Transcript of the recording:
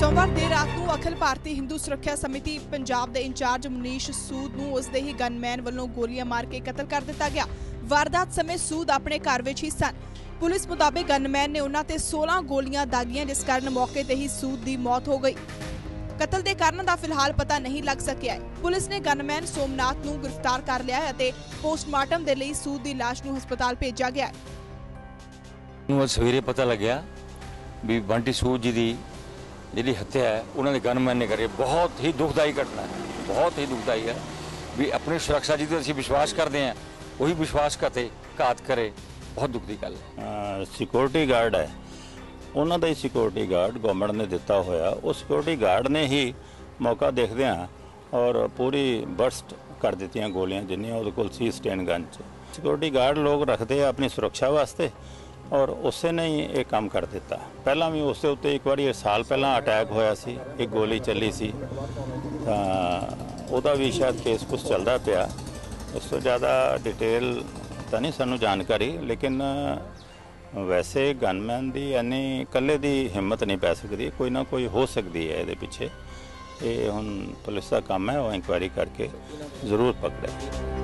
ਸੋਮਵਾਰ ਦੇਰ ਰਾਤ ਨੂੰ ਅਖਿਲ ਭਾਰਤੀ ਹਿੰਦੂ ਸੁਰੱਖਿਆ ਸਮਿਤੀ ਪੰਜਾਬ ਦੇ ਇੰਚਾਰਜ ਮਨੀਸ਼ ਸੂਦ ਨੂੰ ਉਸ ਦੇ ਹੀ ਗਨਮੈਨ ਵੱਲੋਂ ਗੋਲੀਆਂ ਮਾਰ ਕੇ ਕਤਲ ਕਰ ਦਿੱਤਾ ਗਿਆ। ਵਾਰਦਾਤ ਸਮੇਂ ਸੂਦ ਆਪਣੇ ਘਰ ਵਿੱਚ ਹੀ ਸਨ। ਪੁਲਿਸ ਮੁਤਾਬਕ ਗਨਮੈਨ ਨੇ ਉਹਨਾਂ ਤੇ 16 ਗੋਲੀਆਂ ਦਾਗੀਆਂ ਜਿਸ ਕਾਰਨ ਮੌਕੇ ਤੇ ਹੀ ਸੂਦ ਦੀ ਮੌਤ ਹੋ ਗਈ। ਕਤਲ ਦੇ ਕਾਰਨ ਦਾ ਫਿਲਹਾਲ ਪਤਾ ਨਹੀਂ ਲੱਗ ਸਕਿਆ ਹੈ। ਪੁਲਿਸ ਨੇ ਗਨਮੈਨ ਸੋਮਨਾਥ ਨੂੰ ਗ੍ਰਿਫਤਾਰ ਕਰ ਲਿਆ ਹੈ ਅਤੇ ਪੋਸਟਮਾਰਟਮ ਦੇ ਲਈ ਸੂਦ ਦੀ ਲਾਸ਼ ਨੂੰ ਹਸਪਤਾਲ ਭੇਜਿਆ ਗਿਆ ਹੈ। ਨੂੰ ਸਵੇਰੇ ਪਤਾ ਲੱਗਿਆ ਵੀ ਬੰਟੀ ਸੂਦ ਜੀ ਦੀ ਜਿਹੜੀ ਹੱਤਿਆ ਹੈ, ਉਹਨਾਂ ਦੇ ਗਨਮੈਨ ਨੇ ਕਰੀ ਬਹੁਤ ਹੀ ਦੁਖਦਾਈ ਘਟਨਾ ਹੈ। ਬਹੁਤ ਹੀ ਦੁਖਦਾਈ ਹੈ ਵੀ ਆਪਣੀ ਸੁਰੱਖਿਆ ਜੀ ਤੇ ਅਸੀਂ ਵਿਸ਼ਵਾਸ ਕਰਦੇ ਹਾਂ, ਉਹੀ ਵਿਸ਼ਵਾਸ ਘਾਤੇ ਘਾਤ ਕਰੇ। ਬਹੁਤ ਦੁੱਖ ਦੀ ਗੱਲ ਹੈ। ਸਿਕਿਉਰਿਟੀ ਗਾਰਡ ਹੈ। ਉਹਨਾਂ ਦਾ ਹੀ ਸਿਕਿਉਰਿਟੀ ਗਾਰਡ ਗਵਰਨਮੈਂਟ ਨੇ ਦਿੱਤਾ ਹੋਇਆ। ਉਹ ਸਿਕਿਉਰਿਟੀ ਗਾਰਡ ਨੇ ਹੀ ਮੌਕਾ ਦੇਖਦਿਆਂ ਔਰ ਪੂਰੀ ਬਰਸਟ ਕਰ ਦਿੱਤੀਆਂ ਗੋਲੀਆਂ, ਜਿੰਨੀਆਂ ਉਹਦੇ ਕੋਲ ਸੀ ਸਟੈਂਡ ਗਨ ਚ। ਸਿਕਿਉਰਿਟੀ ਗਾਰਡ ਲੋਕ ਰੱਖਦੇ ਆ ਆਪਣੀ ਸੁਰੱਖਿਆ ਵਾਸਤੇ। ਔਰ ਉਸੇ ਨੇ ਹੀ ਇਹ ਕੰਮ ਕਰ ਦਿੱਤਾ। ਪਹਿਲਾਂ ਵੀ ਉਸ ਦੇ ਉੱਤੇ ਇੱਕ ਵਾਰੀ ਸਾਲ ਪਹਿਲਾਂ ਅਟੈਕ ਹੋਇਆ ਸੀ, ਇੱਕ ਗੋਲੀ ਚੱਲੀ ਸੀ। ਤਾਂ ਉਹਦਾ ਵੀ ਸ਼ਾਇਦ ਕੇਸ ਕੁਝ ਚੱਲਦਾ ਪਿਆ। ਉਸ ਤੋਂ ਜ਼ਿਆਦਾ ਡਿਟੇਲ ਤਾਂ ਨਹੀਂ ਸਾਨੂੰ ਜਾਣਕਾਰੀ, ਲੇਕਿਨ ਵੈਸੇ ਗਨਮੈਨ ਦੀ ਇੰਨੀ ਇਕੱਲੇ ਦੀ ਹਿੰਮਤ ਨਹੀਂ ਪੈ ਸਕਦੀ, ਕੋਈ ਨਾ ਕੋਈ ਹੋ ਸਕਦੀ ਹੈ ਇਹਦੇ ਪਿੱਛੇ। ਇਹ ਹੁਣ ਪੁਲਿਸ ਦਾ ਕੰਮ ਹੈ, ਉਹ ਇਨਕੁਆਇਰੀ ਕਰਕੇ ਜ਼ਰੂਰ ਪਕੜੇ।